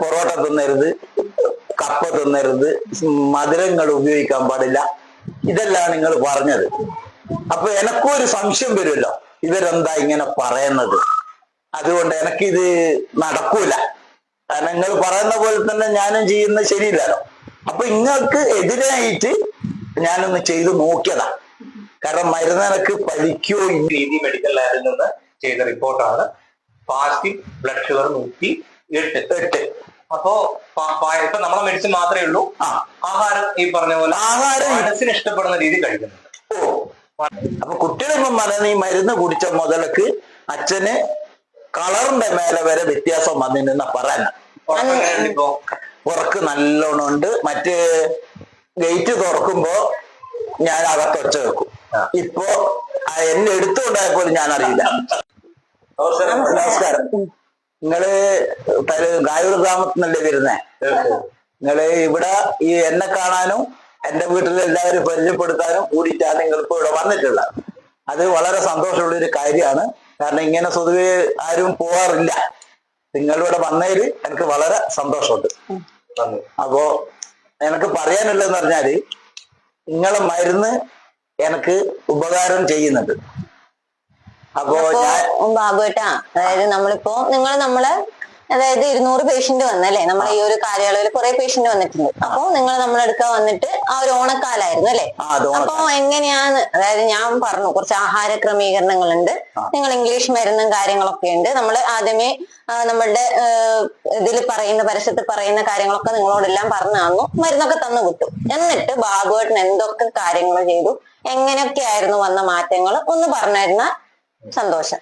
പൊറോട്ട തിന്നരുത് കപ്പ തിന്നരുത് മധുരങ്ങൾ ഉപയോഗിക്കാൻ പാടില്ല. ഇതെല്ലാം നിങ്ങൾ പറഞ്ഞത്. അപ്പൊ എനക്കും ഒരു സംശയം വരുമല്ലോ. ഇവരെന്താ ഇങ്ങനെ പറയുന്നത്? അതുകൊണ്ട് എനിക്കിത് നടക്കൂല. കാരണം നിങ്ങൾ പറയുന്ന പോലെ തന്നെ ഞാനും ചെയ്യുന്ന ശരിയില്ലല്ലോ. അപ്പൊ നിങ്ങൾക്ക് എതിരായിട്ട് ഞാനൊന്ന് ചെയ്ത് നോക്കിയതാ. കാരണം മരുന്നനക്ക് പലിക്കോ രീതി മെഡിക്കൽ ലാബിൽ നിന്ന് ചെയ്ത റിപ്പോർട്ടാണ് ഫാസ്റ്റിംഗ് ബ്ലഡ് ഷുഗർ നൂറ്റി എട്ട് എട്ട്. അപ്പോ പ- പ- ഇപ്പൊ നമ്മളെ മെഡിസിൻ മാത്രമേ ഉള്ളൂ. ആ. ആഹാരം ഈ പറഞ്ഞ പോലെ ആഹാരം. മനസ്സിന് ഇഷ്ടപ്പെടുന്ന രീതി കഴിക്കുന്നുണ്ട്. ഓ. അപ്പൊ കുട്ടികളിപ്പം പറയുന്ന ഈ മരുന്ന് കുടിച്ച മുതലക്ക് അച്ഛന് കളറിന്റെ മേലെ വരെ വ്യത്യാസം വന്നിരുന്ന പറയാൻ ഉറക്കം നല്ലോണം ഉണ്ട്. മറ്റ് ഗേറ്റ് തുറക്കുമ്പോ ഞാൻ അകത്ത് ഒച്ച വെക്കും. ഇപ്പോ ആ എന്നെ എടുത്തുകൊണ്ടായപ്പോൾ ഞാൻ അറിയില്ല നമസ്കാരം. നിങ്ങൾ ഗായൂർ ഗ്രാമത്തിനല്ലേ വരുന്നേ? നിങ്ങൾ ഇവിടെ ഈ എന്നെ കാണാനും എന്റെ വീട്ടിൽ എല്ലാവരും പരിചയപ്പെടുത്താനും കൂടിയിട്ടാണ് നിങ്ങൾ ഇപ്പൊ ഇവിടെ വന്നിട്ടുള്ളത്. അത് വളരെ സന്തോഷമുള്ള ഒരു കാര്യമാണ്. കാരണം ഇങ്ങനെ പൊതുവെ ആരും പോവാറില്ല. നിങ്ങളിവിടെ വന്നതിൽ എനിക്ക് വളരെ സന്തോഷമുണ്ട്. അപ്പോ എനിക്ക് പറയാനുള്ളതെന്ന് പറഞ്ഞാൽ നിങ്ങളെ മരുന്ന് എനിക്ക് ഉപകാരം ചെയ്യുന്നുണ്ട്. അപ്പോ ബാബുട്ടാ അതായത് നമ്മളിപ്പോ നിങ്ങൾ നമ്മൾ അതായത് ഇരുന്നൂറ് പേഷ്യന്റ് വന്നല്ലേ? നമ്മൾ ഈ ഒരു കാലയളവിൽ കുറെ പേഷ്യന്റ് വന്നിട്ടുണ്ട്. അപ്പോ നിങ്ങൾ നമ്മളെടുക്കാൻ വന്നിട്ട് ആ ഒരു ഓണക്കാലായിരുന്നു അല്ലേ? അപ്പൊ എങ്ങനെയാണ് അതായത് ഞാൻ പറഞ്ഞു കുറച്ച് ആഹാര ക്രമീകരണങ്ങളുണ്ട്. നിങ്ങൾ ഇംഗ്ലീഷ് മരുന്നും കാര്യങ്ങളൊക്കെ ഉണ്ട്. നമ്മൾ ആദ്യമേ നമ്മളുടെ ഇതിൽ പറയുന്ന പരസ്യത്തിൽ പറയുന്ന കാര്യങ്ങളൊക്കെ നിങ്ങളോടെല്ലാം പറഞ്ഞു തന്നു. മരുന്നൊക്കെ തന്നു വിട്ടു. എന്നിട്ട് ബാബുവേട്ടൻ എന്തൊക്കെ കാര്യങ്ങൾ ചെയ്തു? എങ്ങനെയൊക്കെ ആയിരുന്നു വന്ന മാറ്റങ്ങൾ ഒന്ന് പറഞ്ഞിരുന്നാൽ സന്തോഷം.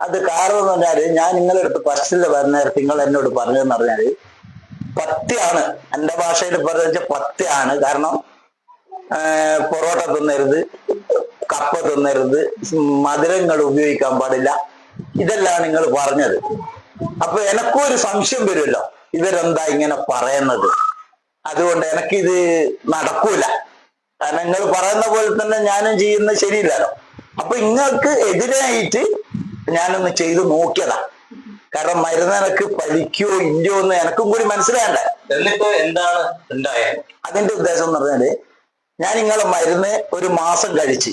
അത് കാരണം എന്ന് പറഞ്ഞാൽ ഞാൻ നിങ്ങളുടെ അടുത്ത് ഫസ്റ്റിൽ പറഞ്ഞ നിങ്ങൾ എന്നോട് പറഞ്ഞതെന്ന് പറഞ്ഞാൽ പത്യാണ്. എന്റെ ഭാഷയിൽ പറഞ്ഞ പത്യാണ്. കാരണം പൊറോട്ട തിന്നരുത് കപ്പ തിന്നരുത് മധുരങ്ങൾ ഉപയോഗിക്കാൻ പാടില്ല. ഇതെല്ലാം നിങ്ങൾ പറഞ്ഞത്. അപ്പൊ എനക്കും ഒരു സംശയം വരുമല്ലോ. ഇവരെന്താ ഇങ്ങനെ പറയുന്നത്? അതുകൊണ്ട് എനിക്കിത് നടക്കൂല. കാരണം നിങ്ങൾ പറയുന്ന പോലെ തന്നെ ഞാനും ചെയ്യുന്നത് ശരിയില്ലല്ലോ. അപ്പൊ നിങ്ങൾക്ക് എതിരായിട്ട് ഞാനൊന്ന് ചെയ്ത് നോക്കിയതാ. കാരണം മരുന്ന് എനക്ക് പലിക്കോ ഇല്ലയോ എന്ന് എനക്കും കൂടി മനസ്സിലായണ്ട എന്നിട്ട് എന്താണ് ഉണ്ടായത് അതിന്റെ ഉദ്ദേശം എന്ന് പറഞ്ഞാൽ ഞാൻ നിങ്ങളെ മരുന്ന് ഒരു മാസം കഴിച്ച്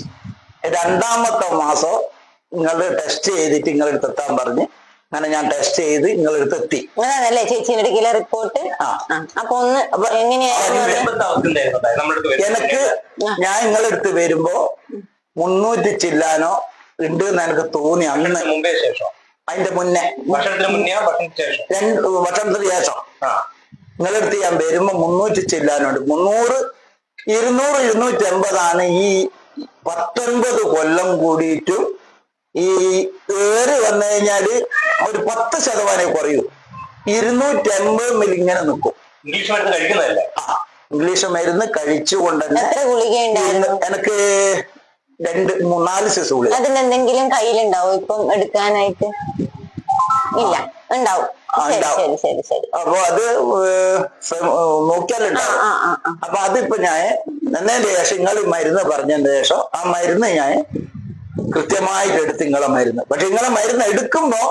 രണ്ടാമത്തെ മാസം നിങ്ങൾ ടെസ്റ്റ് ചെയ്തിട്ട് നിങ്ങളെടുത്ത് എത്താൻ പറഞ്ഞ് അങ്ങനെ ഞാൻ ടെസ്റ്റ് ചെയ്ത് നിങ്ങളെടുത്ത് എത്തി. അങ്ങനെയാണല്ലേ ചേച്ചിന്റെ അടുക്കിലെ റിപ്പോർട്ട്. അപ്പൊ ഒന്ന് എങ്ങനെയായിരുന്നു എനിക്ക് ഞാൻ നിങ്ങളെടുത്ത് വരുമ്പോ മുന്നൂറ്റി ചില്ലാനോ ഉണ്ട് എന്ന് എനിക്ക് തോന്നി അന്ന്. മുമ്പേ ശേഷം. അതിന്റെ മുന്നേ. ഭക്ഷണത്തിന് മുന്നേ ഭക്ഷണത്തിന് ശേഷം രണ്ട് വർഷത്തിന് ശേഷം. ആ. നിങ്ങളടുത്ത് ഞാൻ വരുമ്പോ മുന്നൂറ്റി ചില്ലാനുണ്ട് മുന്നൂറ് ഇരുന്നൂറ് ഇരുന്നൂറ്റി എൺപതാണ് ഈ പത്തൊൻപത് കൊല്ലം കൂടിയിട്ടും ഈ ഏറ് വന്നു കഴിഞ്ഞാൽ ഒരു പത്ത് ശതമാനം കുറയൂ. ഇരുന്നൂറ്റി എൺപത് മില്ലി ഇങ്ങനെ നിൽക്കും. ഇംഗ്ലീഷ് മരുന്ന് കഴിക്കുന്നതല്ലേ? ആ ഇംഗ്ലീഷ് മരുന്ന് കഴിച്ചുകൊണ്ട് തന്നെ എനിക്ക് രണ്ട് മൂന്നാൽ നാല് സിസ് ഗുളിക അതിലെന്തെങ്കിലും കയ്യിലുണ്ടാവും? ഇപ്പം എടുക്കാനായിട്ട്? ഇല്ല. ഉണ്ടാവും. ശരി. ശരി ശരി അപ്പൊ അത് നോക്കിയാലുണ്ടാവും അപ്പൊ അതിപ്പോ ഞാൻ എന്നതിന്റെ ശേഷം നിങ്ങൾ മരുന്ന് പറഞ്ഞതിന്റെ ശേഷം ആ മരുന്ന് ഞാൻ കൃത്യമായിട്ട് എടുത്ത് നിങ്ങളെ മരുന്ന്. പക്ഷെ നിങ്ങളെ മരുന്ന് എടുക്കുമ്പോ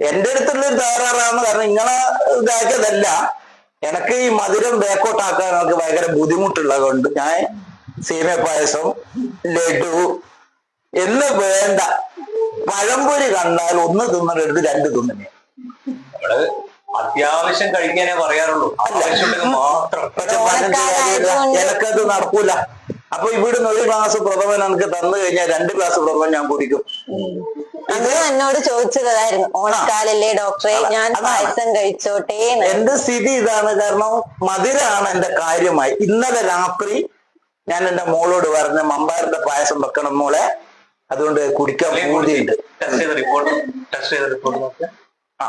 എന്റെ അടുത്തുള്ള ഒരു തകരാറാണ്. കാരണം നിങ്ങളെ ഇതാക്കിയതല്ല. എനിക്ക് ഈ മധുരം ബേക്കോട്ടാക്കാൻ എനിക്ക് ഭയങ്കര ബുദ്ധിമുട്ടുള്ളത് കൊണ്ട് ഞാൻ സീമ പായസം ലഡു. എന്ന് വേണ്ട. പഴംപൊരി കണ്ടാൽ ഒന്ന് തിന്നലെടുത്ത് രണ്ട് തിന്നണേ. നമ്മൾ അത്യാവശ്യം കഴിക്കാനേ പറയാറുള്ളൂ. മാത്രം. എനിക്കത് നടക്കൂല. അപ്പൊ ഇവിടുന്ന് ഒരു ക്ലാസ് പ്രഥമൻ എനിക്ക് തന്നു കഴിഞ്ഞാൽ രണ്ട് ക്ലാസ് പ്രഥമൻ ഞാൻ കുടിക്കും. എന്നോട് ചോദിച്ചതായിരുന്നു ഓണക്കാലല്ലേ ഡോക്ടറെ? ഞാൻ. പായസം കഴിച്ചോട്ടേ എന്ന്. എന്റെ സ്ഥിതി ഇതാണ് കാരണം മധുരാണ് എന്റെ കാര്യമായി. ഇന്നലെ രാത്രി ഞാൻ എന്റെ മോളോട് പറഞ്ഞ മമ്പാറിന്റെ പായസം വെക്കണം മോളെ. അതുകൊണ്ട് കുടിക്കാൻ കൂടിയുണ്ട് ടെസ്റ്റ് റിപ്പോർട്ട് ടെസ്റ്റ് ചെയ്ത റിപ്പോർട്ട് നോക്ക്. ആ.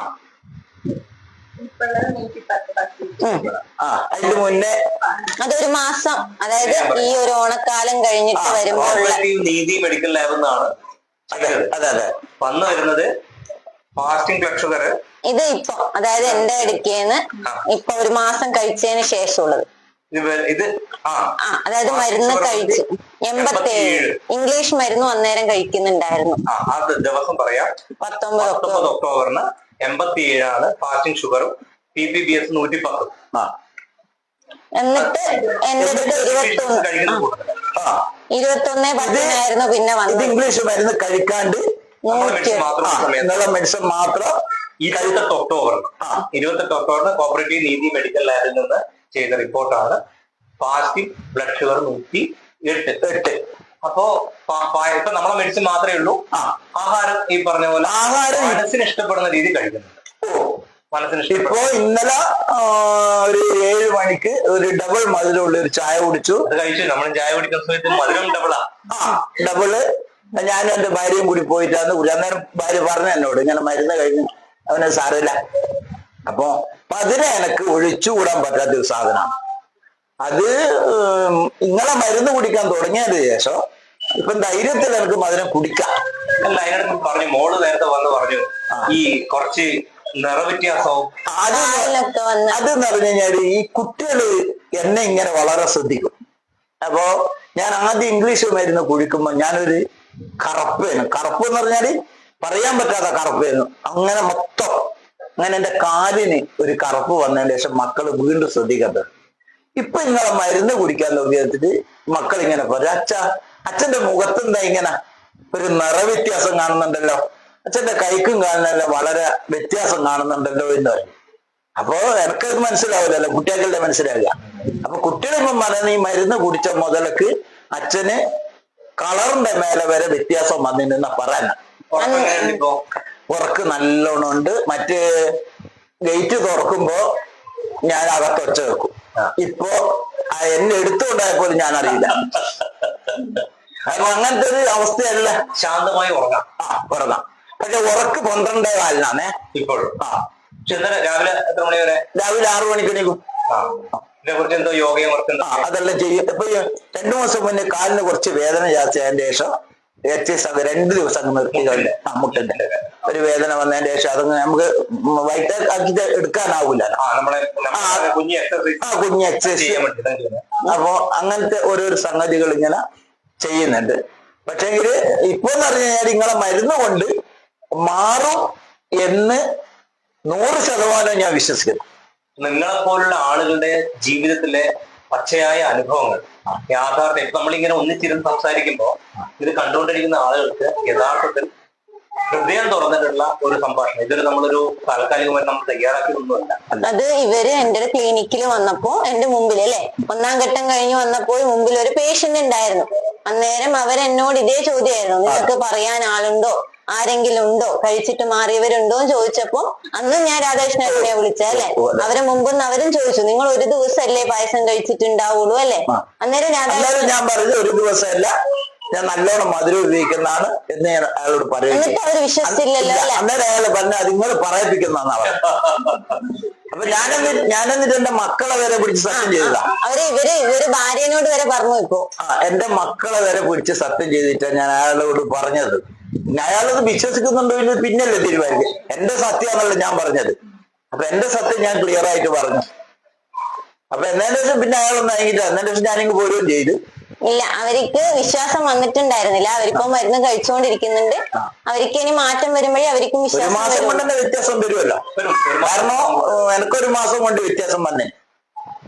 അതിന് മുന്നേ അതൊരു മാസം. അതായത് ഈ ഒരു ഓണക്കാലം കഴിഞ്ഞിട്ട് വരുമ്പോൾ നീതി മെഡിക്കൽ ലാബ് എന്നാണ് അതെ അതെ അതെ. വന്നു വരുന്നത് ഫാസ്റ്റിംഗ് ഇത് ഇപ്പൊ അതായത് എന്റെ അടുക്കേന്ന് ഇപ്പൊ ഒരു മാസം കഴിച്ചതിന് ശേഷമുള്ളത്. ഇത് അതായത് മരുന്ന് കഴിച്ചു. എൺപത്തിയേഴ് ഇംഗ്ലീഷ് മരുന്ന് അന്നേരം കഴിക്കുന്നുണ്ടായിരുന്നു. ആ അത് ദിവസം പറയാം. പത്തൊമ്പത് പത്തൊമ്പത് ഒക്ടോബറിന് എൺപത്തി ഏഴാണ് ഫാസ്റ്റിംഗ് ഷുഗറും പി പി ബി എസ് നൂറ്റി പത്തും ആ. എന്നിട്ട് എന്നിട്ട് ഇരുപത്തൊന്ന്. ആ. ഇരുപത്തൊന്ന് പത്തിനായിരുന്നു പിന്നെ ഇത് വന്നത് ഇംഗ്ലീഷ് മരുന്ന് കഴിക്കാണ്ട് മെഡിസിൻ മാത്രം ആ സമയത്ത്. എന്നുള്ള മെഡിസിൻ മാത്രം ഇരുപത്തെട്ട് ഒക്ടോബറിന്. ആ. ഇരുപത്തെട്ട് ഒക്ടോബറിന് കോപ്പറേറ്റീവ് നീതി മെഡിക്കൽ ലാബിൽ നിന്ന് ചെയ്ത റിപ്പോർട്ടാണ്. ഫാസ്റ്റിംഗ് ബ്ലഡ് ഷുഗർ നൂറ്റി എട്ട് എട്ട്. അപ്പോ ഇപ്പൊ നമ്മളെ മെഡിസിൻ മാത്രമേ ഉള്ളൂ. ആ ആഹാരം ഈ പറഞ്ഞ പോലെ ആഹാരം. മനസ്സിന് ഇഷ്ടപ്പെടുന്ന രീതി കഴിക്കുന്നുണ്ട്. ഇപ്പോ ഇന്നലെ ഒരു ഏഴ് മണിക്ക് ഒരു ഡബിൾ മധുരമുള്ള ഒരു ചായ കുടിച്ചു. കഴിച്ചു. നമ്മൾ ചായ കുടിക്കുന്ന സമയത്ത് മധുരം ഡബിളാ ആ. ഡബിൾ ഞാനും എന്റെ ഭാര്യയും കൂടി പോയിട്ടാന്ന് കുടി. അന്നേരം ഭാര്യ പറഞ്ഞു എന്നോട് ഇങ്ങനെ മരുന്ന് കഴിഞ്ഞു അവനെ സാരമില്ല. അപ്പൊ അതിനെ എനിക്ക് ഒഴിച്ചുകൂടാൻ പറ്റാത്ത ഒരു സാധനമാണ് അത് ഇങ്ങളെ മരുന്ന് കുടിക്കാൻ തുടങ്ങിയതിന് ശേഷം ഇപ്പം ധൈര്യത്തിൽ എനിക്ക് മധുരം കുടിക്കാം. അല്ല അതിനടുത്ത് പറഞ്ഞു മോൾ നേരത്തെ വന്ന് പറഞ്ഞു. ഈ കുറച്ച് നിറവ്യത്യാസവും അത് എന്ന് അതെന്ന് പറഞ്ഞു കഴിഞ്ഞാൽ ഈ കുട്ടികൾ എന്നെ ഇങ്ങനെ വളരെ ശ്രദ്ധിക്കും. അപ്പോ ഞാൻ ആദ്യം ഇംഗ്ലീഷ് മരുന്ന് കുടിക്കുമ്പോ ഞാനൊരു കറപ്പ് കറുപ്പ് എന്ന് പറഞ്ഞാൽ പറയാൻ പറ്റാത്ത കറുപ്പേനു അങ്ങനെ മൊത്തം അങ്ങനെ എന്റെ കാലിന് ഒരു കറുപ്പ് വന്നതിന് ശേഷം മക്കൾ വീണ്ടും ശ്രദ്ധിക്കാത്തത് ഇപ്പൊ ഇങ്ങളെ മരുന്ന് കുടിക്കാൻ തുടങ്ങിയിട്ട് മക്കൾ ഇങ്ങനെ പറയും അച്ഛ അച്ഛന്റെ മുഖത്തെന്താ ഇങ്ങനെ ഒരു നിറവ്യത്യാസം കാണുന്നുണ്ടല്ലോ? അച്ഛന്റെ കൈക്കും കാണുന്നല്ലോ വളരെ വ്യത്യാസം കാണുന്നുണ്ടല്ലോ എന്ന് പറയും. അപ്പോ എനിക്കത് മനസ്സിലാവില്ലല്ലോ കുട്ടികളുടെ മനസ്സിലാവില്ല. അപ്പൊ കുട്ടികളിപ്പം പറയുന്ന ഈ മരുന്ന് കുടിച്ച മുതലക്ക് അച്ഛന് കളറിന്റെ മേലെ വരെ വ്യത്യാസം വന്നിട്ടുണ്ടെന്നാ പറയാന ഉറക്ക് നല്ലോണം ഉണ്ട്. മറ്റ് ഗേറ്റ് തുറക്കുമ്പോ ഞാൻ അകത്ത് ഒച്ച വെക്കും. ഇപ്പോ എന്നെ എടുത്തുകൊണ്ടായ പോലും ഞാൻ അറിയില്ല. അങ്ങനത്തെ ഒരു അവസ്ഥയല്ല. ശാന്തമായി ഉറങ്ങാം. ആ ഉറങ്ങാം. പക്ഷെ ഉറക്ക് പന്ത്രണ്ടേ കാലിനാണേ ഇപ്പോഴും. ആ. പക്ഷെ എന്താ രാവിലെ എത്ര മണി വരെ? രാവിലെ ആറു മണിക്ക് എണീക്കും ഇതിനെ കുറിച്ച് എന്തോ യോഗയും അതെല്ലാം ചെയ്യും. ഇപ്പൊ രണ്ടു മാസം മുന്നേ കാലിന് കുറച്ച് വേദന ജാസ്തിയായതിന്റെ ശേഷം ഒക്കെ രണ്ട് ദിവസം അങ്ങ് നിർത്തി കഴിഞ്ഞ ആ ഒരു വേദന വന്നതിന്റെ ശേഷം അതങ്ങ് നമുക്ക് വൈറ്റ് ആക്കി എടുക്കാനാവൂല. ആ കുഞ്ഞ് എക്സസൈസ്. അപ്പോ അങ്ങനത്തെ ഓരോ സംഗതികൾ ഇങ്ങനെ ചെയ്യുന്നുണ്ട്. പക്ഷെങ്കിൽ ഇപ്പൊ എന്ന് പറഞ്ഞു കഴിഞ്ഞാൽ നിങ്ങളെ മരുന്ന് കൊണ്ട് മാറും എന്ന് നൂറ് ശതമാനം ഞാൻ വിശ്വസിക്കുന്നു. നിങ്ങളെ പോലുള്ള ആളുകളുടെ ജീവിതത്തിലെ പച്ചയായ അനുഭവങ്ങൾ. യാഥാർത്ഥ്യം. ഇപ്പൊ നമ്മളിങ്ങനെ ഒന്നിച്ചിരുന്ന് സംസാരിക്കുമ്പോ ഇത് കണ്ടുകൊണ്ടിരിക്കുന്ന ആളുകൾക്ക് യഥാർത്ഥത്തിൽ ഹൃദയം തുറന്നിട്ടുള്ള ഒരു സംഭാഷണം. ഇതൊരു നമ്മളൊരു താൽക്കാലികമായി നമ്മൾ തയ്യാറാക്കിയൊന്നുമല്ല അത് ഇവർ എന്റെ ഒരു ക്ലിനിക്കിൽ വന്നപ്പോ എന്റെ മുമ്പിൽ അല്ലെ? ഒന്നാം ഘട്ടം കഴിഞ്ഞ് വന്നപ്പോൾ മുമ്പിൽ ഒരു പേഷ്യന്റ് ഉണ്ടായിരുന്നു. അന്നേരം അവരെന്നോട് ഇതേ ചോദ്യമായിരുന്നു. നിങ്ങൾക്ക് പറയാൻ ആളുണ്ടോ? ആരെങ്കിലും ഉണ്ടോ? കഴിച്ചിട്ട് മാറിയവരുണ്ടോ എന്ന് ചോദിച്ചപ്പോ അന്ന് ഞാൻ രാധാകൃഷ്ണനെ വിളിച്ചല്ലേ അവരെ മുമ്പൊന്ന് അവരും ചോദിച്ചു നിങ്ങൾ ഒരു ദിവസമല്ലേ പായസം കഴിച്ചിട്ടുണ്ടാവുള്ളൂ അല്ലെ? അന്നേരം രാധാകൃഷ്ണൻ ഞാൻ പറഞ്ഞു ഒരു ദിവസമല്ല ഞാൻ നല്ലോണം മധുരം ഉപയോഗിക്കുന്നതാണ് എന്ന് ഞാൻ അയാളോട് പറയുന്നത് അന്നേരം അയാൾ പറഞ്ഞ അത് നിങ്ങൾ പറയിപ്പിക്കുന്നതാണ് അവർ അപ്പൊ ഞാനെന്ന് ഞാനെന്നിട്ട് എന്റെ മക്കളെ വരെ പിടിച്ച് സത്യം ചെയ്തതാ. അവർ ഇവർ ഇവർ ഭാര്യനോട് വരെ പറഞ്ഞു വെക്കോ എന്റെ മക്കളെ വരെ പിടിച്ച് സത്യം ചെയ്തിട്ടാണ് ഞാൻ അയാളോട് പറഞ്ഞത്. അയാളത് വിശ്വസിക്കുന്നുണ്ടോ ഇല്ല പിന്നല്ലേ തീരുമാനിക്കും എന്റെ സത്യമാണല്ലോ ഞാൻ പറഞ്ഞത്. അപ്പൊ എന്റെ സത്യം ഞാൻ ക്ലിയർ ആയിട്ട് പറഞ്ഞു. അപ്പൊ എന്നതിന് ശേഷം പിന്നെ അയാളൊന്നും അയങ്ങില്ല എന്നതിന് ശേഷം ഞാനിങ്ങ് പോരുകയും ചെയ്തു. ഇല്ല അവർക്ക് വിശ്വാസം വന്നിട്ടുണ്ടായിരുന്നില്ല. അവരിപ്പോ മരുന്ന് കഴിച്ചുകൊണ്ടിരിക്കുന്നുണ്ട്. അവർക്ക് ഇനി മാറ്റം വരുമ്പോഴേ അവർക്കും വിശ്വാസം മാസം കൊണ്ട് തന്നെ വ്യത്യാസം വരുമല്ലോ. കാരണം എനിക്കൊരു മാസം കൊണ്ട് വ്യത്യാസം വന്നേ.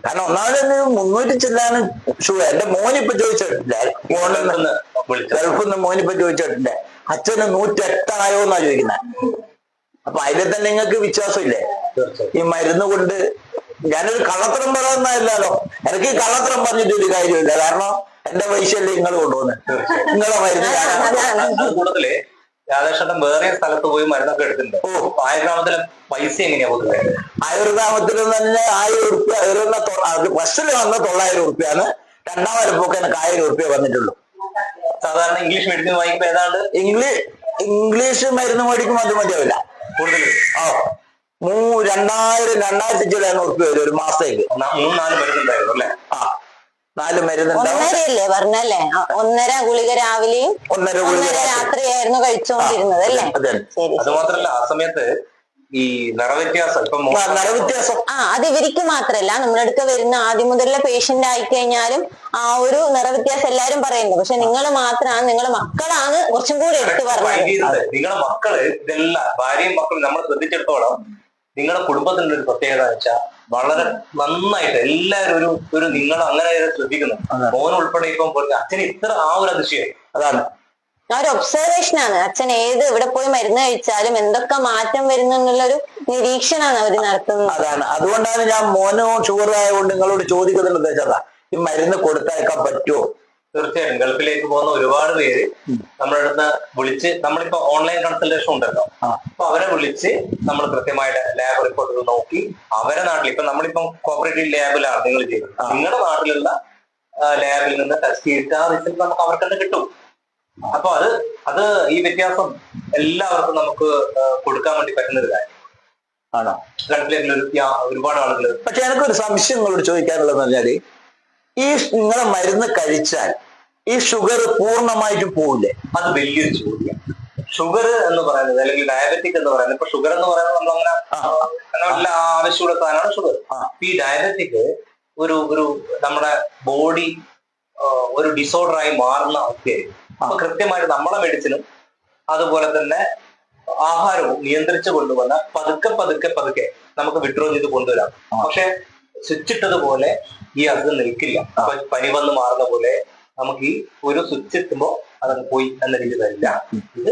കാരണം ഒന്നാമത് എന്നെ മുന്നൂറ്റി ചില്ലാണ് ഷുഗർ എന്റെ മോനിപ്പൊ ചോദിച്ചിട്ടില്ല. ഒന്ന് ഗൾഫിൽ നിന്ന് മോനിപ്പൊ ചോദിച്ചിട്ടില്ല. അച്ഛന് നൂറ്റെട്ടായോ എന്നാ ചോദിക്കുന്നത് അപ്പൊ അതിൽ തന്നെ നിങ്ങൾക്ക് വിശ്വാസമില്ലേ? ഈ മരുന്ന് കൊണ്ട് ഞാനൊരു കള്ളത്തരം പറയുന്നതല്ലോ എനിക്ക് ഈ കള്ളത്തരം പറഞ്ഞിട്ട് ഒരു കാര്യമില്ല. കാരണം എന്റെ പൈസയല്ലേ നിങ്ങൾ കൊണ്ടുപോകുന്നത് നിങ്ങളെ മരുന്ന് കൂട്ടത്തിൽ രാധാകൃഷ്ണൻ വേറെ സ്ഥലത്ത് പോയി മരുന്നൊക്കെ എടുത്തിട്ടുണ്ട്. ഓ. ആയിരഗ്രാമത്തിലെ പൈസ എങ്ങനെയാ പൊതുവെ ആയുർഗ്രാമത്തിൽ തന്നെ ആയിരം ഉറുപ്പ്യ അത് ബസ്സിൽ വന്ന തൊള്ളായിരം ഉറുപ്പ്യാണ്. രണ്ടാം വരപ്പൊക്കെ എനിക്ക് ആയിരം ഉറുപ്പ്യ വന്നിട്ടുള്ളൂ. സാധാരണ ഇംഗ്ലീഷ് മെഡിസിൻ വാങ്ങിക്കുമ്പോൾ ഏതാണ്ട് ഇംഗ്ലീഷ് ഇംഗ്ലീഷ് മരുന്ന് മേടിക്കുമ്പോൾ അത് മതിയാവില്ല. കൂടുതൽ. ആ മൂ രണ്ടായിരം രണ്ടായിരത്തി ചില ഉറപ്പ് വരും ഒരു മാസത്തേക്ക്. മൂന്ന് നാല് മരുന്നുണ്ടായിരുന്നു അല്ലെ? ആ നാല് മരുന്നുണ്ടാവും. പറഞ്ഞല്ലേ? ഒന്നര ഗുളിക രാവിലെയും ഒന്നര ഗുളിക. രാത്രിയായിരുന്നു കഴിച്ചുകൊണ്ടിരുന്നത് അല്ലേ? അതെ അതുമാത്രല്ല അത് മാത്രല്ല ആ സമയത്ത് ഈ നിറവ്യത്യാസം ആ, മോശം നിറവ്യത്യാസം ആ അത് ഇവർക്ക് മാത്രല്ല. നമ്മുടെ അടുക്ക വരുന്ന ആദ്യം മുതലുള്ള പേഷ്യന്റ് ആയി കഴിഞ്ഞാലും ആ ഒരു നിറവ്യത്യാസം എല്ലാരും പറയുന്നു. പക്ഷെ നിങ്ങൾ മാത്രമാണ് നിങ്ങൾ മക്കളാണ് കുറച്ചും കൂടി എടുത്തു പറഞ്ഞത്. നിങ്ങളെ മക്കൾ ഇതെല്ലാം ഭാര്യയും മക്കളും നമ്മൾ ശ്രദ്ധിച്ചിടത്തോളം നിങ്ങളുടെ കുടുംബത്തിന്റെ ഒരു പ്രത്യേകത വെച്ചാൽ വളരെ നന്നായിട്ട് എല്ലാവരും ഒരു ഒരു നിങ്ങൾ അങ്ങനെ ശ്രദ്ധിക്കുന്നു. മോൻ ഉൾപ്പെടെ ഇപ്പം അച്ഛന് ഇത്ര ആ ഒരു അതിശയം. അതാണ്. ആ ഒരു ഒബ്സർവേഷൻ ആണ്. അച്ഛൻ ഏത് ഇവിടെ പോയി മരുന്ന് കഴിച്ചാലും എന്തൊക്കെ മാറ്റം വരുന്നു എന്നുള്ളൊരു നിരീക്ഷണമാണ് അവർ നടത്തുന്നത്. അതാണ്. അതുകൊണ്ടാണ് ഞാൻ മോനോ ഷുഗർ ആയതുകൊണ്ട് നിങ്ങളോട് ചോദിക്കുന്നുണ്ട് ഉദ്ദേശം ഈ മരുന്ന് കൊടുത്തയക്കാൻ പറ്റുമോ? തീർച്ചയായും. ഗൾഫിലേക്ക് പോകുന്ന ഒരുപാട് പേര് നമ്മുടെ അടുത്ത് വിളിച്ച് നമ്മളിപ്പോ ഓൺലൈൻ കൺസൾട്ടേഷൻ ഉണ്ടല്ലോ. അപ്പൊ അവരെ വിളിച്ച് നമ്മൾ കൃത്യമായിട്ട് ലാബ് റിപ്പോർട്ടുകൾ നോക്കി അവരെ നാട്ടിൽ ഇപ്പൊ നമ്മളിപ്പം കോപ്പറേറ്റീവ് ലാബിലാണ് നിങ്ങൾ ചെയ്യുന്നത്. നിങ്ങളുടെ നാട്ടിലുള്ള ലാബിൽ നിന്ന് ടെസ്റ്റ് ചെയ്തിട്ട് ആ റിസൾട്ട് നമുക്ക് അവർക്ക് തന്നെ കിട്ടും. അപ്പൊ അത് അത് ഈ വ്യത്യാസം എല്ലാവർക്കും നമുക്ക് കൊടുക്കാൻ വേണ്ടി പറ്റുന്ന ഒരു കാര്യം. ആണോ? യാ- ഒരുപാട് ആളുകൾ പക്ഷെ എനിക്കൊരു സംശയം നിങ്ങളോട് ചോദിക്കാനുള്ളതെന്ന് പറഞ്ഞാൽ ഈ നിങ്ങളെ മരുന്ന് കഴിച്ചാൽ ഈ ഷുഗർ പൂർണമായിട്ട് പോവില്ലേ? അത് വലിയൊരു ചോദ്യം. ഷുഗർ എന്ന് പറയുന്നത് അല്ലെങ്കിൽ ഡയബറ്റിക് എന്ന് പറയുന്നത് ഇപ്പൊ ഷുഗർ എന്ന് പറയുന്നത് നമ്മളങ്ങനെ അങ്ങനെ നല്ല ആവശ്യമുള്ള സാധനമാണ് ഷുഗർ. ഈ ഡയബറ്റിക് ഒരു ഒരു നമ്മുടെ ബോഡി ഒരു ഡിസോർഡർ ആയി മാറുന്ന അവസ്ഥയായിരിക്കും. അപ്പൊ കൃത്യമായിട്ട് നമ്മളെ മെഡിസിനും അതുപോലെ തന്നെ ആഹാരവും നിയന്ത്രിച്ചു കൊണ്ടുവന്ന പതുക്കെ പതുക്കെ പതുക്കെ നമുക്ക് വിഡ്രോ ചെയ്ത് കൊണ്ടുവരാം. പക്ഷെ സ്വിച്ച് ഇട്ടതുപോലെ ഈ അസുഖം നിൽക്കില്ല. അപ്പൊ പനി വന്ന് മാറുന്ന പോലെ നമുക്ക് ഈ ഒരു സ്വിച്ച് എത്തുമ്പോൾ അതങ്ങ് പോയി എന്ന രീതി വരില്ല. ഇത്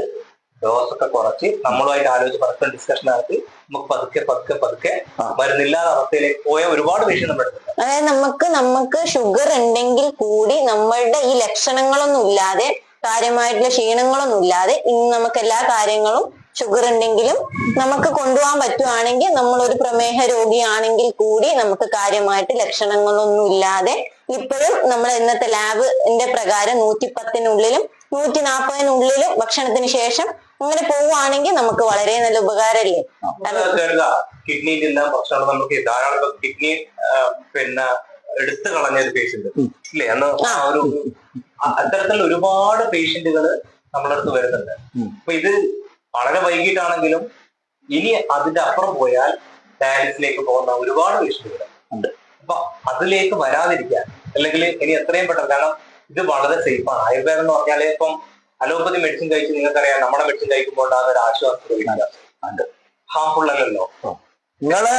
ഡോസ് ഒക്കെ കുറച്ച് നമ്മളുമായിട്ട് ആലോചിച്ച് പരസ്പരം ഡിസ്കഷൻ നടത്തി നമുക്ക് പതുക്കെ പതുക്കെ പതുക്കെ. മരുന്നില്ലാത്ത അവസ്ഥയിലേക്ക് പോയ ഒരുപാട് പേഷ്യൻ നമ്മൾ അതായത് നമുക്ക് നമുക്ക് ഷുഗർ ഉണ്ടെങ്കിൽ കൂടി നമ്മളുടെ ഈ ലക്ഷണങ്ങളൊന്നും ഇല്ലാതെ കാര്യമായിട്ടുള്ള ക്ഷീണങ്ങളൊന്നും ഇല്ലാതെ ഇന്ന് നമുക്ക് എല്ലാ കാര്യങ്ങളും ഷുഗർ ഉണ്ടെങ്കിലും നമുക്ക് കൊണ്ടുപോകാൻ പറ്റുവാണെങ്കിൽ നമ്മൾ ഒരു പ്രമേഹ രോഗിയാണെങ്കിൽ കൂടി നമുക്ക് കാര്യമായിട്ട് ലക്ഷണങ്ങളൊന്നും ഇല്ലാതെ ഇപ്പോഴും നമ്മൾ ഇന്നത്തെ ലാബിന്റെ പ്രകാരം നൂറ്റി പത്തിനുള്ളിലും നൂറ്റി നാൽപ്പതിനുള്ളിലും ഭക്ഷണത്തിന് ശേഷം അങ്ങനെ പോവുകയാണെങ്കിൽ നമുക്ക് വളരെ നല്ല ഉപകാരമല്ലേ? കിഡ്നിയിൽ എല്ലാം നമുക്ക് ധാരാളം കിഡ്നി പിന്നെ എടുത്തു കളഞ്ഞ ഒരു പേഷ്യന്റ് ഇല്ലേ? അന്ന് ആ ഒരു അ- അത്തരത്തിലുള്ള ഒരുപാട് പേഷ്യന്റുകൾ നമ്മുടെ അടുത്ത് വരുന്നുണ്ട്. അപ്പൊ ഇത് വളരെ വൈകിട്ടാണെങ്കിലും ഇനി അതിന്റെ അപ്പുറം പോയാൽ ഡയാലിസിലേക്ക് പോകുന്ന ഒരുപാട് പേഷ്യന്റുകൾ ഉണ്ട്. അപ്പൊ അതിലേക്ക് വരാതിരിക്കാൻ അല്ലെങ്കിൽ ഇനി എത്രയും പെട്ടെന്ന് കാരണം ഇത് വളരെ സേഫാണ് ആയുർവേദം എന്ന് പറഞ്ഞാൽ ഇപ്പം അലോപ്പതി മെഡിസിൻ കഴിച്ച് നിങ്ങൾക്കറിയാം നമ്മുടെ മെഡിസിൻ കഴിക്കുമ്പോൾ ഉണ്ടാകുന്ന ഒരു ആശ്വാസം. ഹാർംഫുൾ അല്ലല്ലോ നിങ്ങളെ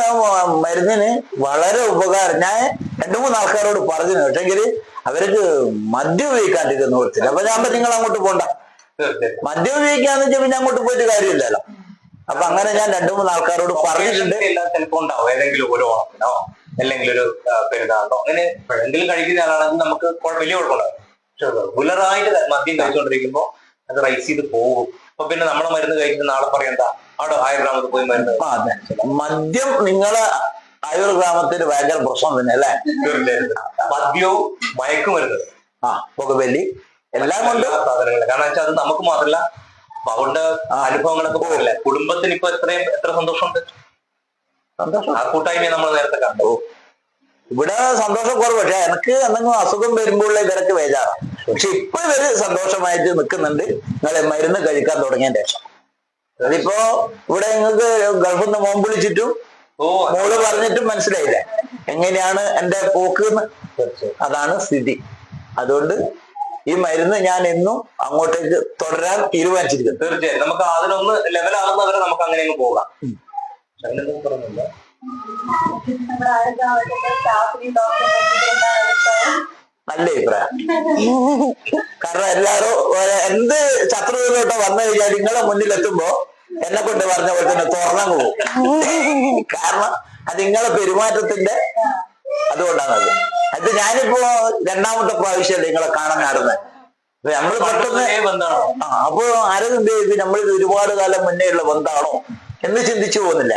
മരുന്നിന് വളരെ ഉപകാരം. ഞാൻ രണ്ടു മൂന്ന് ആൾക്കാരോട് പറഞ്ഞു പക്ഷെങ്കിൽ അവർക്ക് മദ്യം ഉപയോഗിക്കാണ്ടിരുന്നു കൊടുത്തില്ല അപ്പൊ ഞാൻ നിങ്ങൾ അങ്ങോട്ട് പോണ്ട. മദ്യം ഉപയോഗിക്കാന്ന് വെച്ചാൽ പിന്നെ അങ്ങോട്ട് പോയിട്ട് കാര്യമില്ലല്ലോ. അപ്പൊ അങ്ങനെ ഞാൻ രണ്ടു മൂന്ന് ആൾക്കാരോട് പറഞ്ഞിട്ടുണ്ട്. റെഗുലറായിട്ട് മദ്യം കഴിച്ചുകൊണ്ടിരിക്കുമ്പോൾ അത് റൈസ് ചെയ്ത് പോകും. അപ്പൊ പിന്നെ നമ്മളെ മരുന്ന് കഴിക്കുന്ന നാളെ പറയണ്ട അവിടെ നിങ്ങൾ പോയി ഗ്രാമത്തിൽ മദ്യം ഭയങ്കര പ്രശ്നം തന്നെ അല്ലേ? മദ്യവും മയക്കും മയക്കുമരുന്ന്. ആ പുകവലി എല്ലാം കൊണ്ട്. സാധനങ്ങൾ. കാരണം വെച്ചാൽ അത് നമുക്ക് മാത്രമല്ല അപ്പൊ അതുകൊണ്ട് അനുഭവങ്ങളൊക്കെ പോകില്ല കുടുംബത്തിന് ഇപ്പൊ എത്രയും എത്ര സന്തോഷമുണ്ട്? സന്തോഷം. ആ കൂട്ടായ്മയെ നമ്മൾ നേരത്തെ കണ്ടു. ഇവിടെ സന്തോഷം കുറവ്. പക്ഷെ എനിക്ക് എന്തെങ്കിലും അസുഖം വരുമ്പോഴുള്ള ഇവരൊക്കെ വേജാറാണ് പക്ഷെ ഇപ്പൊ ഇവർ സന്തോഷമായിട്ട് നിൽക്കുന്നുണ്ട്. നിങ്ങളെ മരുന്ന് കഴിക്കാൻ തുടങ്ങിയതിന്റെ ശേഷം. അതിപ്പോ ഇവിടെ നിങ്ങൾക്ക് ഗൾഫിൽ നിന്ന് മോൻ വിളിച്ചിട്ടും ഓ മോൾ പറഞ്ഞിട്ടും മനസ്സിലായില്ല. എങ്ങനെയാണ് എന്റെ പോക്ക് എന്ന്? അതാണ് സ്ഥിതി. അതുകൊണ്ട് ഈ മരുന്ന് ഞാൻ എന്നും അങ്ങോട്ടേക്ക് തുടരാൻ തീരുമാനിച്ചിരിക്കുന്നു. തീർച്ചയായും. നമുക്ക് അതിനൊന്ന് ലെവലാകുന്നവരെ നമുക്ക് അങ്ങനെ അങ്ങ് പോകാം. അതിനൊന്നും നല്ല അഭിപ്രായം. കാരണം എല്ലാരും എന്ത് ശത്രുതയിലോട്ട് വന്നു കഴിഞ്ഞാൽ നിങ്ങളെ മുന്നിലെത്തുമ്പോ എന്നെ കൊണ്ട് പറഞ്ഞ പോലെ തന്നെ തുറന്നു പോകും. കാരണം അത് നിങ്ങളെ പെരുമാറ്റത്തിന്റെ അതുകൊണ്ടാണത്. അത് ഞാനിപ്പോ രണ്ടാമത്തെ പ്രാവശ്യം നിങ്ങളെ കാണാൻ നടന്നത് അപ്പൊ നമ്മൾ പെട്ടെന്ന് അപ്പൊ ആരെന്ത് ചെയ്ത്? നമ്മൾ ഒരുപാട് കാലം മുന്നേ ഉള്ള ബന്ധാണോ എന്ന് ചിന്തിച്ചു പോകുന്നില്ല.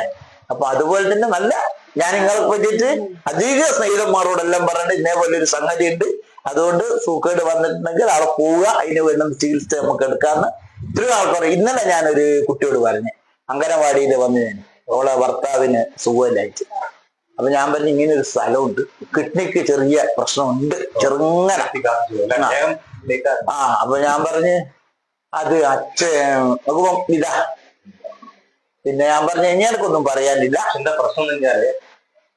അപ്പൊ അതുപോലെ തന്നെ നല്ല ഞാൻ നിങ്ങളെ പറ്റിയിട്ട് അധിക സ്നേഹിതന്മാരോടെല്ലാം പറഞ്ഞിട്ട് ഇതേപോലെ ഒരു സംഗതി ഉണ്ട് അതുകൊണ്ട് സൂക്കേട് വന്നിട്ടുണ്ടെങ്കിൽ അവിടെ പോവുക. അതിന് വേണ്ട ചികിത്സ നമുക്ക് എടുക്കാന്ന് ഇത്രയും ആൾക്കാർ ഇന്നലെ ഞാനൊരു കുട്ടിയോട് പറഞ്ഞു അംഗനവാടിയിൽ വന്ന് ഞാൻ അവളെ ഭർത്താവിന് സുഖമില്ലായിട്ട്. അപ്പൊ ഞാൻ പറഞ്ഞു ഇങ്ങനെ ഒരു സ്ഥലമുണ്ട്. കിഡ്നിക്ക് ചെറിയ പ്രശ്നമുണ്ട്. ചെറുങ്ങനെ. ആ. അപ്പൊ ഞാൻ പറഞ്ഞ് അത് അച്ഛൻ ഇതാ. പിന്നെ ഞാൻ പറഞ്ഞു ഇനി എനിക്കൊന്നും പറയാനില്ല. എന്താ പ്രശ്നം എന്ന് വെച്ചാൽ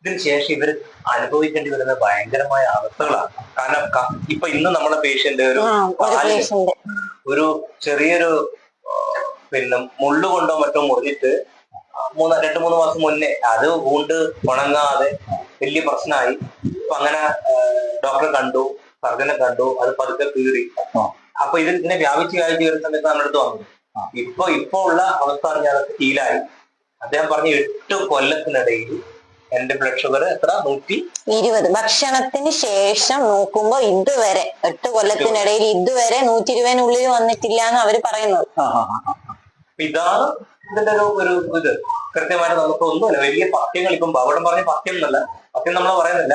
ഇതിന് ശേഷം ഇവർ അനുഭവിക്കേണ്ടി വരുന്ന ഭയങ്കരമായ അവസ്ഥകളാണ്. കാരണം ഇപ്പൊ ഇന്ന് നമ്മുടെ പേഷ്യന്റ് ഒരു ഒരു ചെറിയൊരു പിന്നെ മുള്ളു കൊണ്ടോ മറ്റോ മുറിഞ്ഞിട്ട് മൂന്ന് രണ്ട് മൂന്ന് മാസം മുന്നേ അത് കൊണ്ട് ഉണങ്ങാതെ വലിയ പ്രശ്നമായി. അപ്പൊ അങ്ങനെ ഡോക്ടറെ കണ്ടു സർജനെ കണ്ടു അത് പതുക്കെ കീറി. അപ്പൊ ഇത് ഇങ്ങനെ വ്യാപിച്ച് വ്യാപിച്ച് വരുന്ന സമയത്ത് നമ്മുടെ അടുത്ത് വന്നു. ഇപ്പൊ ഇപ്പൊ ഉള്ള അവസ്ഥ പറഞ്ഞാൽ ഫീലായി ഹീലായി അദ്ദേഹം പറഞ്ഞ എട്ട് കൊല്ലത്തിനിടയിൽ എന്റെ ബ്ലഡ് ഷുഗർ എത്ര? നൂറ്റി ഇരുപത്. ഭക്ഷണത്തിന് ശേഷം നോക്കുമ്പോ ഇതുവരെ എട്ട് കൊല്ലത്തിനിടയിൽ ഇതുവരെ നൂറ്റി ഇരുപതിനുള്ളിൽ വന്നിട്ടില്ല എന്ന് അവർ പറയുന്നത് ഇതാണ് ഇതിന്റെ ഒരു ഇത്. കൃത്യമായിട്ട് നമുക്ക് ഒന്നുമില്ല വലിയ പത്യങ്ങൾ ഇപ്പം അവിടെ പറഞ്ഞ പത്യം എന്നല്ല പത്യം നമ്മൾ പറയുന്നില്ല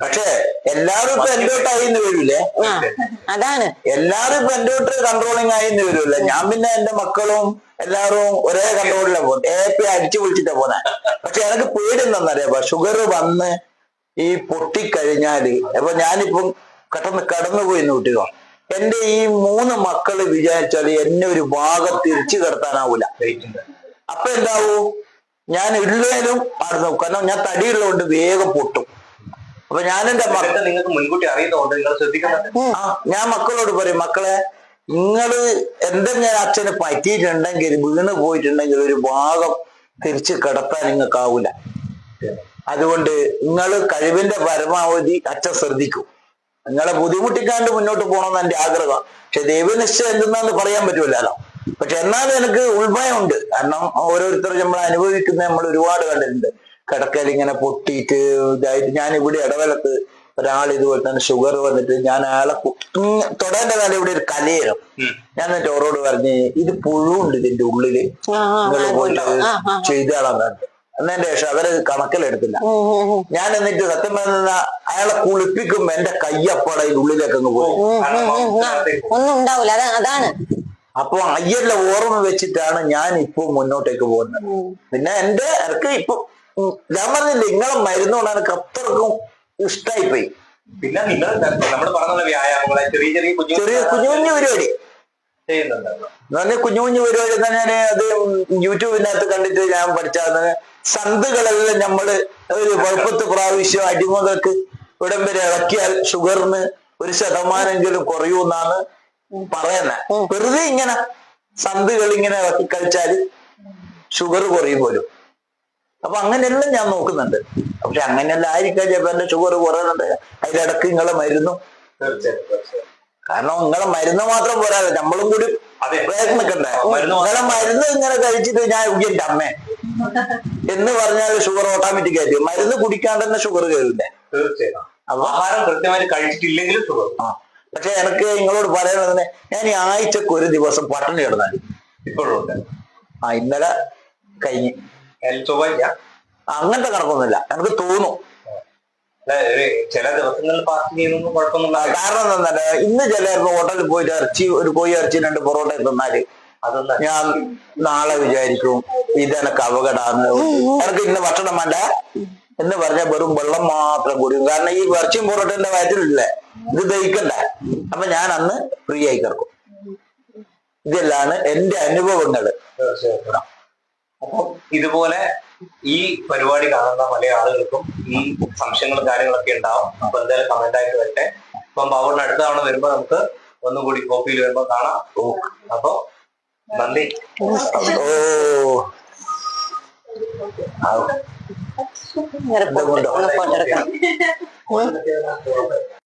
പക്ഷേ എല്ലാവരും ഇപ്പൊ എന്റെ ആയിന്ന് വരൂലേ? ആ അതാണ്. എല്ലാവരും ഇപ്പൊ എന്റെ കൺട്രോളിങ് കൺട്രോളിങ് ആയിന്ന് വരില്ല ഞാൻ പിന്നെ എന്റെ മക്കളും എല്ലാവരും ഒരേ കൺട്രോളിലാ പോകുന്നത്. എ പി അടിച്ചു വിളിച്ചിട്ടാ പോന്നെ പക്ഷെ എനിക്ക് പേടിയെന്നറിയാ ഷുഗർ വന്ന് ഈ പൊട്ടിക്കഴിഞ്ഞാൽ അപ്പൊ ഞാനിപ്പം കടന്ന് കടന്നുപോയി എന്ന് കുട്ടികോ എന്റെ ഈ മൂന്ന് മക്കൾ വിചാരിച്ചാൽ എന്നെ ഒരു ഭാഗം തിരിച്ചു കിടത്താനാവൂല. അപ്പൊ എന്താവൂ? ഞാൻ ഉള്ളതിലും നോക്കും കാരണം ഞാൻ തടിയുള്ളതുകൊണ്ട് വേഗം പൊട്ടും. അപ്പൊ ഞാൻ എന്റെ മക്ക നിങ്ങൾക്ക് മുൻകൂട്ടി അറിയുന്നതുകൊണ്ട് നിങ്ങൾ ശ്രദ്ധിക്കുന്നുണ്ട് ആ ഞാൻ മക്കളോട് പറയും മക്കളെ നിങ്ങൾ എന്തെങ്കിലും അച്ഛന് പറ്റിയിട്ടുണ്ടെങ്കിൽ വീണ് പോയിട്ടുണ്ടെങ്കിൽ ഒരു ഭാഗം തിരിച്ച് കിടത്താൻ നിങ്ങൾക്കാവൂല. അതുകൊണ്ട് നിങ്ങൾ കഴിവിന്റെ പരമാവധി അച്ഛൻ ശ്രദ്ധിക്കും. നിങ്ങളെ ബുദ്ധിമുട്ടിക്കാണ്ട് മുന്നോട്ട് പോകണമെന്ന് എന്റെ ആഗ്രഹം. പക്ഷെ ദൈവനിശ്ചയം എന്തെന്നാന്ന് പറയാൻ പറ്റൂലല്ലോ. പക്ഷെ എന്നാലും എനിക്ക് ഉൾഭയമുണ്ട്. കാരണം ഓരോരുത്തർ നമ്മൾ അനുഭവിക്കുന്ന നമ്മൾ ഒരുപാട് കണ്ടിട്ടുണ്ട്. കിടക്കൽ ഇങ്ങനെ പൊട്ടിയിട്ട് ഇതായിട്ട് ഞാൻ ഇവിടെ ഇടവലത്ത് ഒരാൾ ഇതുപോലെ തന്നെ ഷുഗർ വന്നിട്ട് ഞാൻ അയാളെ കു- തൊടേണ്ട കാലം ഇവിടെ ഒരു കലയിലും. ഞാൻ എന്നിട്ട് ഓരോട് പറഞ്ഞ് ഇത് പുഴുണ്ട് ഇതിന്റെ ഉള്ളിൽ. നിങ്ങൾ പോയിട്ട് ആ ആ ചെയ്താളാൻ പറഞ്ഞു എന്നതിന്റെ ശേഷം അവർ കണക്കിലെടുത്തില്ല. ഞാൻ എന്നിട്ട് സത്യം പറഞ്ഞ അയാളെ കുളിപ്പിക്കുമ്പോ എന്റെ കയ്യപ്പടയിൽ ഉള്ളിലേക്ക് അങ്ങ് പോയി. ഒന്നും ഉണ്ടാവില്ല അതാണ്. അപ്പൊ അയ്യല്ല ഓർമ്മ വെച്ചിട്ടാണ് ഞാൻ ഇപ്പൊ മുന്നോട്ടേക്ക് പോകുന്നത്. പിന്നെ എന്റെ എനിക്ക് ഇപ്പൊ ഞാൻ പറഞ്ഞില്ല നിങ്ങളെ മരുന്നുകൊണ്ടാണ് എനിക്ക് അത്രക്കും ഇഷ്ടായി പോയി പിന്നെ നിങ്ങൾ നമ്മൾ പറഞ്ഞ വ്യായാമങ്ങളെ ചെറിയ ചെറിയ കുഞ്ഞു ചെറിയ കുഞ്ഞു കുഞ്ഞു പരിപാടി. ചെയ്യുന്നുണ്ട്. കുഞ്ഞു കുഞ്ഞു പരിപാടി തന്നെ ഞാൻ അത് യൂട്യൂബിനകത്ത് കണ്ടിട്ട് ഞാൻ പഠിച്ചാൽ സന്തുകളെല്ലാം നമ്മൾ ഒരു കുഴപ്പത്ത് പ്രാവശ്യം അടിമകൾക്ക് ഇവിടം വരെ ഇളക്കിയാൽ ഷുഗറിന് ഒരു ശതമാനെങ്കിലും കുറയൂന്നാണ് പറയുന്നത് വെറുതെ ഇങ്ങനെ സന്തുകൾ ഇങ്ങനെ ഇളക്കി കഴിച്ചാൽ ഷുഗർ കുറയും പോലും. അപ്പൊ അങ്ങനെയെല്ലാം ഞാൻ നോക്കുന്നുണ്ട്. പക്ഷെ അങ്ങനെയല്ല ആയിരിക്കാം ചിലപ്പോ എന്റെ ഷുഗർ കുറയുന്നുണ്ട് അതിലിടക്ക് നിങ്ങളെ മരുന്നും. തീർച്ചയായിട്ടും തീർച്ചയായിട്ടും കാരണം നിങ്ങളെ മരുന്ന് മാത്രം പോരാതെ നമ്മളും കൂടി പ്രയത്നിക്കണ്ടേ മരുന്ന് നിങ്ങളെ മരുന്ന് ഇങ്ങനെ കഴിച്ചിട്ട് ഞാൻ എന്റെ അമ്മേ. എന്ന് പറഞ്ഞാൽ ഷുഗർ ഓട്ടോമാറ്റിക് ആയിട്ട് മരുന്ന് കുടിക്കാണ്ട് തന്നെ ഷുഗർ കയറില്ലേ തീർച്ചയായും. അപ്പൊ ആഹാരം കൃത്യമായിട്ട് കഴിച്ചിട്ടില്ലെങ്കിലും ഷുഗർ ആ. പക്ഷെ എനിക്ക് നിങ്ങളോട് പറയുന്നത് ഞാൻ ഈ ആഴ്ചക്ക് ഒരു ദിവസം പട്ടണി കിടന്നാൽ ഇപ്പോഴും ഉണ്ട്. ആ ഇന്നലെ കഴിഞ്ഞ്. ചൊവ്വാഴ്ച? അങ്ങനത്തെ കണക്കൊന്നുമില്ല. എനിക്ക് തോന്നും. ഒരു ചില ദിവസങ്ങളിൽ ഫാസ്റ്റ് ചെയ്യുന്നൊന്നും ആ, കുഴപ്പമൊന്നും കാരണം എന്താ ഇന്ന് ചിലർക്ക് ഹോട്ടലിൽ പോയിട്ട് ഇറച്ചി ഒരു കോഴി ഇറച്ചി രണ്ട് പൊറോട്ട തിന്നാൽ അതൊന്നും ഞാൻ നാളെ വിചാരിക്കും ഇതെനക്ക് അപകടമാണ് എനിക്ക് ഇന്ന് ഭക്ഷണം വേണ്ട? എന്ന് പറഞ്ഞാൽ വെറും വെള്ളം മാത്രം കുടിക്കും. കാരണം ഈ ഇറച്ചിയും പൊറോട്ടന്റെ വയറ്റിലില്ലേ? ഇത് ദഹിക്കണ്ടേ. അപ്പൊ ഞാൻ അന്ന് ഫ്രീ ആയി കിടക്കും. ഇതെല്ലാണ് എന്റെ അനുഭവങ്ങൾ അപ്പൊ ഇതുപോലെ ഈ പരിപാടി കാണുന്ന പല ആളുകൾക്കും ഈ സംശയങ്ങളും കാര്യങ്ങളൊക്കെ ഉണ്ടാവും. അപ്പൊ എന്തായാലും കമന്റ് ആയിട്ട് വരട്ടെ. അപ്പം ബാബുവിന്റെ അടുത്ത തവണ വരുമ്പോ നമുക്ക് ഒന്നും കൂടി കോപ്പിയിൽ വരുമ്പോ കാണാം. അപ്പൊ നന്ദി. ഓ.